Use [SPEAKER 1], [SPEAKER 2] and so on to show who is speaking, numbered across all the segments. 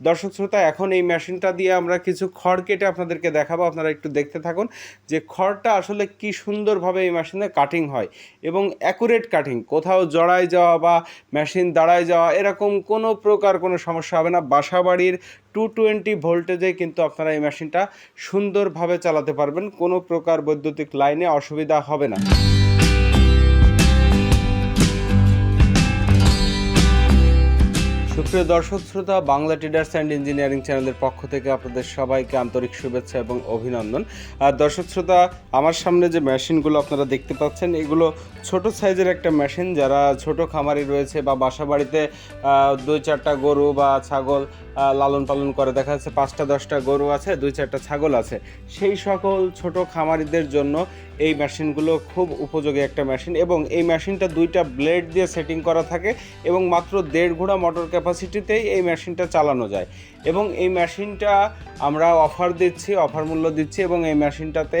[SPEAKER 1] দর্শক শ্রোতা, এখন এই মেশিনটা দিয়ে আমরা কিছু খড় কেটে আপনাদেরকে দেখাবো। আপনারা একটু দেখতে থাকুন যে খড়টা আসলে কি সুন্দরভাবে এই মেশিনে কাটিং হয় এবং অ্যাকুরেট কাটিং কোথাও জড়ায় যাওয়া বা মেশিন দাঁড়ায় যাওয়া, এরকম কোনো প্রকার কোনো সমস্যা হবে না। বাসা বাড়ির টু টোয়েন্টি ভোল্টেজে কিন্তু আপনারা এই মেশিনটা সুন্দরভাবে চালাতে পারবেন। কোনো প্রকার বৈদ্যুতিক লাইনে অসুবিধা হবে না। সুপ্রিয় দর্শক, শ্রোতা, বাংলা ট্রেডার্স অ্যান্ড ইঞ্জিনিয়ারিং চ্যানেলের পক্ষ থেকে আপনাদের সবাইকে আন্তরিক শুভেচ্ছা এবং অভিনন্দন। আর দর্শক, শ্রোতা, আমার সামনে যে মেশিনগুলো আপনারা দেখতে পাচ্ছেন, এগুলো ছোট সাইজের একটা মেশিন। যারা ছোট খামারি রয়েছে বা বাসা বাড়িতে দুই চারটা গরু বা ছাগল লালন পালন করে। দেখা যাচ্ছে পাঁচটা, দশটা গরু আছে, দুই চারটা ছাগল আছে। সেই সকল ছোট খামারিদের জন্য এই মেশিনগুলো খুব উপযোগী একটা মেশিন এবং এই মেশিনটা দুইটা ব্লেড দিয়ে সেটিং করা থাকে এবং মাত্র দেড় ঘোড়া মোটর ক্যাপাসিটিতেই এই মেশিনটা চালানো যায়। এবং এই মেশিনটা আমরা অফার দিচ্ছি অফার মূল্য দিচ্ছি এবং এই মেশিনটাতে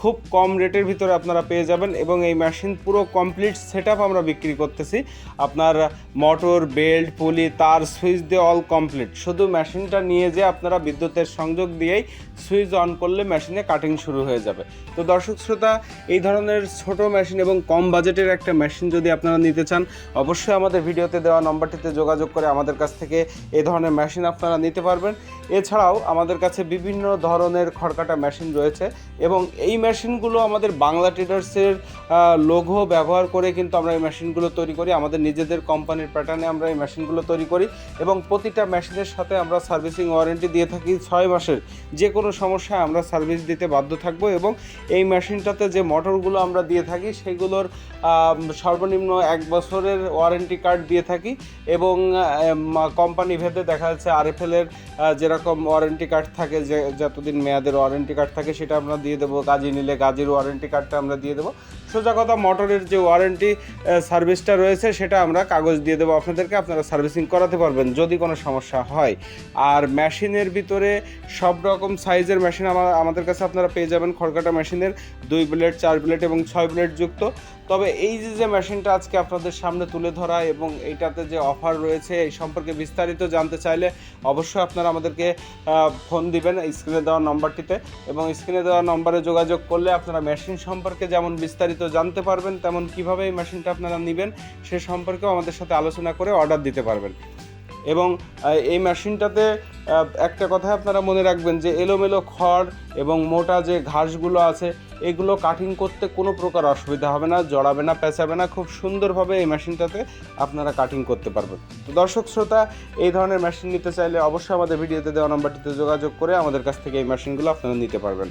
[SPEAKER 1] খুব কম রেটের ভিতরে আপনারা পেয়ে যাবেন এবং এই মেশিন পুরো কমপ্লিট সেট আমরা বিক্রি করতেছি। আপনার মোটর, বেল্ট, পুলি, তার, সুইচ দিয়ে অল কমপ্লিট শুধু মেশিনটা নিয়ে যে আপনারা বিদ্যুতের সংযোগ দিয়েই সুইচ অন করলে মেশিনে কাটিং শুরু হয়ে যাবে। তো দর্শক শ্রোতা, এই ধরনের ছোট মেশিন এবং কম বাজেটের একটা মেশিন যদি আপনারা নিতে চান, অবশ্যই আমাদের ভিডিওতে দেওয়া নম্বরটিতে যোগাযোগ করে আমাদের কাছ থেকে এই ধরনের মেশিন আপনারা নিতে পারবেন। এছাড়াও আমাদের কাছে বিভিন্ন ধরনের খড়কাটা মেশিন রয়েছে এবং এই মেশিনগুলো আমাদের বাংলা ট্রেডার্সের লোগো ব্যবহার করে কিন্তু আমরা এই মেশিনগুলো তৈরি করি। আমাদের নিজেদের কোম্পানির প্যাটার্নে আমরা এই মেশিনগুলো তৈরি করি এবং প্রতিটা মেশিনের সাথে আমরা সার্ভিসিং ওয়ারেন্টি দিয়ে থাকি ছয় মাসের। যে কোনো সমস্যায় আমরা সার্ভিস দিতে বাধ্য থাকব এবং এই মেশিনটাতে যে মোটরগুলো আমরা দিয়ে থাকি, সেগুলোর সর্বনিম্ন এক বছরের ওয়ারেন্টি কার্ড দিয়ে থাকি এবং কোম্পানি ভেদে দেখা যাচ্ছে আরএফএলের যেরকম ওয়ারেন্টি কার্ড থাকে, যে, যতদিন মেয়াদের ওয়ারেন্টি কার্ড থাকে, সেটা আমরা দিয়ে দেবো। গাজি নিলে গাজির ওয়ারেন্টি কার্ডটা আমরা দিয়ে দেবো। সোজা কথা মোটরের যে ওয়ারেন্টি সার্ভিসটা রয়েছে, সেটা আমরা কাগজ দিয়ে দেবো আপনাদেরকে। আপনারা সার্ভিসিং করাতে পারবেন যদি কোনো সমস্যা হয়। আর মেশিনের ভিতরে সব রকম সাইজের মেশিন আমাদের কাছে আপনারা পেয়ে যাবেন। খড়কাটা মেশিনের দুই ব্লেড, চার ব্লেড এবং ছয় ব্লেড যুক্ত। তবে এই যে যে মেশিনটা আজকে আপনাদের সামনে তুলে ধরা এবং এইটাতে যে অফার রয়েছে, এই সম্পর্কে বিস্তারিত জানতে চাইলে অবশ্যই আপনারা আমাদেরকে ফোন দিবেন স্ক্রিনে দেওয়া নম্বরটিতে। এবং স্ক্রিনে দেওয়া নম্বরে যোগাযোগ করলে আপনারা মেশিন সম্পর্কে যেমন বিস্তারিত জানতে পারবেন তেমন কীভাবে এই মেশিনটা আপনারা নেবেন সে সম্পর্কেও আমাদের সাথে আলোচনা করে অর্ডার দিতে পারবেন। এবং এই মেশিনটাতে একটা কথা আপনারা মনে রাখবেন যে এলোমেলো খড় এবং মোটা যে ঘাসগুলো আছে, এগুলো কাটিং করতে কোনো প্রকার অসুবিধা হবে না, জড়াবে না, পেঁচাবে না, খুব সুন্দরভাবে এই মেশিনটাতে আপনারা কাটিং করতে পারবেন। তো দর্শক শ্রোতা, এই ধরনের মেশিন নিতে চাইলে অবশ্যই আমাদের ভিডিওতে দেওয়া নম্বরটিতে যোগাযোগ করে আমাদের কাছ থেকে এই মেশিনগুলো আপনারা নিতে পারবেন।